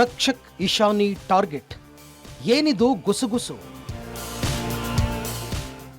Rakshak Ishani target. ಏನಿದು ಗುಸುಗುಸು?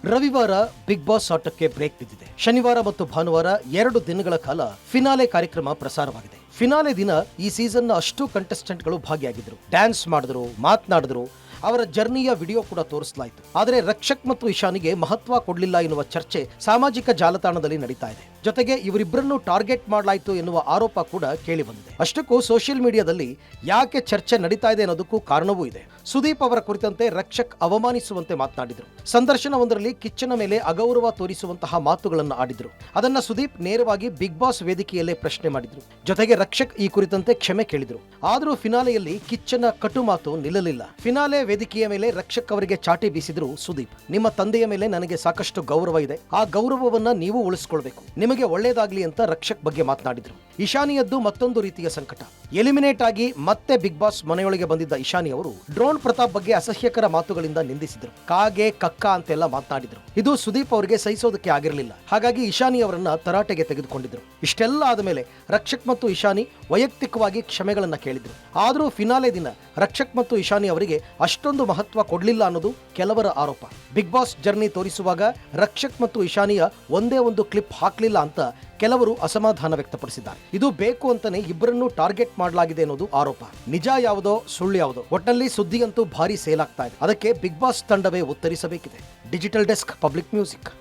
ರವಿವಾರ big boss ಆಟಕ್ಕೆ ಬ್ರೇಕ್ ಬಿದ್ದಿದೆ. ಶನಿವಾರ ಮತ್ತು ಭಾನುವಾರ ಎರಡು ದಿನಗಳ ಕಾಲ ಫಿನಾಲೆ ಕಾರ್ಯಕ್ರಮ ಪ್ರಸಾರವಾಗಿದೆ. ಫಿನಾಲೆ ದಿನ ಈ ಸೀಸನ್ನ ಅಷ್ಟು ಕಂಟೆಸ್ಟೆಂಟ್ಗಳು ಭಾಗಿಯಾಗಿದ್ರು. ಡ್ಯಾನ್ಸ್ ಮಾಡಿದ್ರು, ಮಾತನಾಡಿದ್ರು, ಅವರ ಜರ್ನಿಯ ವಿಡಿಯೋ ಕೂಡ ತೋರಿಸಲಾಯಿತು. ಆದರೆ ರಕ್ಷಕ್ ಮತ್ತು ಇಶಾನಿಗೆ ಮಹತ್ವ ಕೊಡಲಿಲ್ಲ ಎನ್ನುವ ಚರ್ಚೆ ಸಾಮಾಜಿಕ ಜಾಲತಾಣದಲ್ಲಿ ನಡೀತಾ ಇದೆ. ಜೊತೆಗೆ ಇವರಿಬ್ಬರನ್ನು ಟಾರ್ಗೆಟ್ ಮಾಡಲಾಯಿತು ಎನ್ನುವ ಆರೋಪ ಕೂಡ ಕೇಳಿ ಬಂದಿದೆ. ಅಷ್ಟಕ್ಕೂ ಸೋಷಿಯಲ್ ಮೀಡಿಯಾದಲ್ಲಿ ಯಾಕೆ ಚರ್ಚೆ ನಡೀತಾ ಇದೆ ಅನ್ನೋದಕ್ಕೂ ಕಾರಣವೂ ಇದೆ. ಸುದೀಪ್ ಅವರ ಕುರಿತಂತೆ ರಕ್ಷಕ್ ಅವಮಾನಿಸುವಂತೆ ಮಾತನಾಡಿದರು. ಸಂದರ್ಶನವೊಂದರಲ್ಲಿ ಕಿಚ್ಚನ ಮೇಲೆ ಅಗೌರವ ತೋರಿಸುವಂತಹ ಮಾತುಗಳನ್ನು ಆಡಿದರು. ಅದನ್ನ ಸುದೀಪ್ ನೇರವಾಗಿ ಬಿಗ್ ಬಾಸ್ ವೇದಿಕೆಯಲ್ಲೇ ಪ್ರಶ್ನೆ ಮಾಡಿದ್ರು. ಜೊತೆಗೆ ರಕ್ಷಕ್ ಈ ಕುರಿತಂತೆ ಕ್ಷಮೆ ಕೇಳಿದ್ರು. ಆದರೂ ಫಿನಾಲೆಯಲ್ಲಿ ಕಿಚ್ಚನ ಕಟು ಮಾತು ನಿಲ್ಲಲಿಲ್ಲ. ಫಿನಾಲೆ ವೇದಿಕೆಯ ಮೇಲೆ ರಕ್ಷಕ್ ಅವರಿಗೆ ಚಾಟಿ ಬೀಸಿದ್ರು ಸುದೀಪ್. ನಿಮ್ಮ ತಂದೆಯ ಮೇಲೆ ನನಗೆ ಸಾಕಷ್ಟು ಗೌರವ ಇದೆ. ಆ ಗೌರವವನ್ನ ನೀವು ಉಳಿಸ್ಕೊಳ್ಬೇಕು. ನಿಮಗೆ ಒಳ್ಳೇದಾಗ್ಲಿ ಅಂತ ರಕ್ಷಕ್ ಬಗ್ಗೆ ಮಾತನಾಡಿದ್ರು. ಇಶಾನಿಯದ್ದು ಮತ್ತೊಂದು ರೀತಿಯ ಸಂಕಟ. ಎಲಿಮಿನೇಟ್ ಆಗಿ ಮತ್ತೆ ಬಿಗ್ ಬಾಸ್ ಮನೆಯೊಳಗೆ ಬಂದಿದ್ದ ಇಶಾನಿ ಅವರು ಡ್ರೋನ್ ಪ್ರತಾಪ್ ಬಗ್ಗೆ ಅಸಹ್ಯಕರ ಮಾತುಗಳಿಂದ ನಿಂದಿಸಿದ್ರು. ಕಾಗೆ, ಕಕ್ಕ ಅಂತೆಲ್ಲ ಮಾತನಾಡಿದ್ರು. ಇದು ಸುದೀಪ್ ಅವರಿಗೆ ಸಹಿಸೋದಕ್ಕೆ ಆಗಿರಲಿಲ್ಲ. ಹಾಗಾಗಿ ಇಶಾನಿ ಅವರನ್ನ ತರಾಟೆಗೆ ತೆಗೆದುಕೊಂಡಿದ್ರು. ಇಷ್ಟೆಲ್ಲ ಆದಮೇಲೆ ರಕ್ಷಕ್ ಮತ್ತು ಇಶಾನಿ ವೈಯಕ್ತಿಕವಾಗಿ ಕ್ಷಮೆಗಳನ್ನ ಕೇಳಿದ್ರು. ಆದರೂ ಫಿನಾಲೆ ದಿನ ರಕ್ಷಕ್ ಮತ್ತು ಇಶಾನಿ ಅವರಿಗೆ ಅಷ್ಟೊಂದು ಮಹತ್ವ ಕೊಡಲಿಲ್ಲ ಅನ್ನೋದು ಕೆಲವರ ಆರೋಪ. ಬಿಗ್ ಬಾಸ್ ಜರ್ನಿ ತೋರಿಸುವಾಗ ರಕ್ಷಕ್ ಮತ್ತು ಇಶಾನಿಯ ಒಂದೇ ಒಂದು ಕ್ಲಿಪ್ ಹಾಕ್ಲಿಲ್ಲ ಅಂತ ಕೆಲವರು ಅಸಮಾಧಾನ ವ್ಯಕ್ತಪಡಿಸಿದ್ದಾರೆ. ಇದು ಬೇಕು ಅಂತಾನೆ ಇಬ್ಬರನ್ನು ಟಾರ್ಗೆಟ್ ಮಾಡಲಾಗಿದೆ ಅನ್ನೋದು ಆರೋಪ. ನಿಜ ಯಾವುದೋ, ಸುಳ್ಳು ಯಾವುದೋ. ಒಟ್ಟಲ್ಲಿ ಸುದ್ದಿಯಂತೂ ಭಾರಿ ಸೇಲ್ ಆಗ್ತಾ ಇದೆ. ಅದಕ್ಕೆ ಬಿಗ್ ಬಾಸ್ ತಂಡವೇ ಉತ್ತರಿಸಬೇಕಿದೆ. Digital desk, public music.